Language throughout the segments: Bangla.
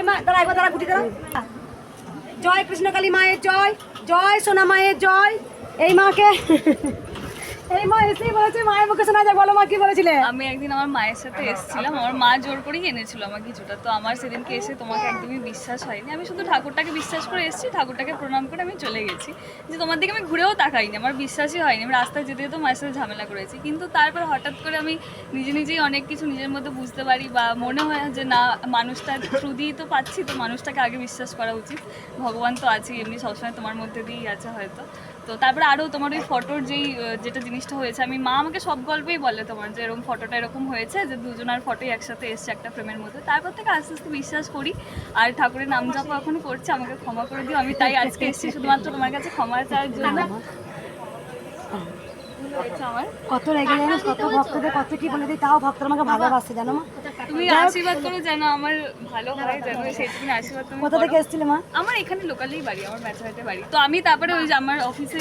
ওই মা, দাঁড়া, একবার দাঁড়া গুটি দাঁড়া। জয় কৃষ্ণকালী মায়ের জয় জয় সোনা মায়ের জয়। এই মাকে এই মা এসেই বলেছে, মায়ের মুখে শোনা যায়, বলো মা, কি বলেছিলে? আমি একদিন আমার মায়ের সাথে এসেছিলাম, আমার মা জোর করেই এনেছিল আমার কিছুটা। তো আমার সেদিনকে এসে তোমাকে একদমই বিশ্বাস হয়নি। আমি শুধু ঠাকুরটাকে বিশ্বাস করে এসেছি, ঠাকুরটাকে প্রণাম করে আমি চলে গেছি। যে তোমার দিকে আমি ঘুরেও তাকাইনি, আমার বিশ্বাসই হয়নি। আমি রাস্তায় যেতে যেতে মায়ের সাথে ঝামেলা করেছি। কিন্তু তারপর হঠাৎ করে আমি নিজে নিজেই অনেক কিছু নিজের মধ্যে বুঝতে পারি বা মনে হয় যে না মানুষটা থ্রু দিয়েই তো পাচ্ছি, তো মানুষটাকে আগে বিশ্বাস করা উচিত। ভগবান তো আছে এমনি সবসময় তোমার মধ্যে দিয়েই আছে হয়তো। তো তারপরে আরও তোমার ওই ফটোর যেই যেটা জিনিসটা হয়েছে। আমি মা আমাকে সব গল্পই বলে তোমার যে এরকম ফটোটা এরকম হয়েছে যে দুজনার ফটোই একসাথে এসছে একটা ফ্রেমের মধ্যে। তারপর থেকে আস্তে আস্তে বিশ্বাস করি আর ঠাকুরের নাম জপ এখন করছে আমাকে ক্ষমা করে দিও। আমি তাই আজকে এসেছি শুধুমাত্র তোমার কাছে ক্ষমা চাওয়ার জন্য। আমার কত রেগে জানিস কত ভক্তদের কত কি বলে দিই তাও ভক্তরা আমাকে ভালোবাসে জানো মা? তুমি আশীর্বাদ করো যেন আমার ভালো হয় যেন সেইটুকুনি আশীর্বাদ তুমি কোথা থেকে এসেছিলে মা? আমার এখানে লোকালেই বাড়ি আমার ব্যাচাহাটে বাড়ি। তো আমি তারপরে ওই যে আমার অফিসে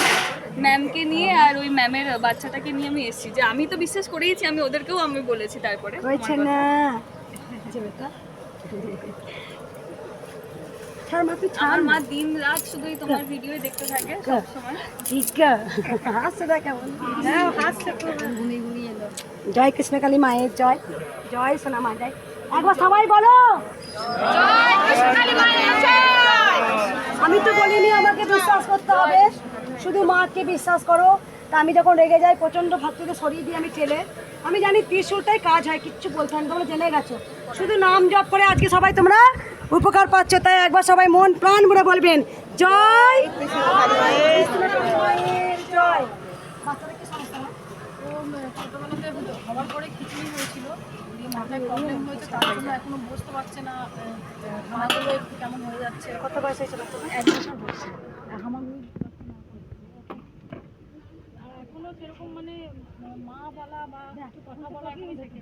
ম্যামকে নিয়ে আর ওই ম্যামের বাচ্চাটাকে নিয়ে আমি এসেছি। যে আমি তো বিশ্বাস করেইছি আমি ওদেরকেও আমি বলেছি তারপরে হয়েছে না। ছাড় মা তুই ছাড় মা। মা দিন রাত শুধুই তোমার ভিডিও দেখতে থাকে সবসময়। ঠিক হাসছে না কেমন। হাসছে। তো জয় কৃষ্ণকালী মায়ের জয়। জয় সোনা মা জয়। একবার সবাই বলো। আমি তো বলিনি আমাকে বিশ্বাস করতে হবে। শুধু মাকে বিশ্বাস করো। তা আমি যখন রেগে যাই প্রচণ্ড ভক্তকে সরিয়ে দিয়ে আমি ঠেলে। আমি জানি ত্রিশুলটাই কাজ হয় কিচ্ছু বলতে হয় তোমরা জেনে গেছো। শুধু নাম জপ করে আজকে সবাই তোমরা উপকার পাচ্ছ তাই একবার সবাই মন প্রাণ ভরে বলবেন জয় জয় বাচ্চাদের কি সমস্যা না? ছোটবেলাতে হওয়ার পরে খিচুড়ি হয়েছিল দিয়ে মাথায় প্রবলেম হয়েছে তার জন্য এখনও বুঝতে পারছে না খানাগুলো কেমন হয়ে যাচ্ছে কত বয়স হয়েছিল? এক বছর আর এখনও সেরকম মানে মা বলা বা কথা বলা এখনও থেকে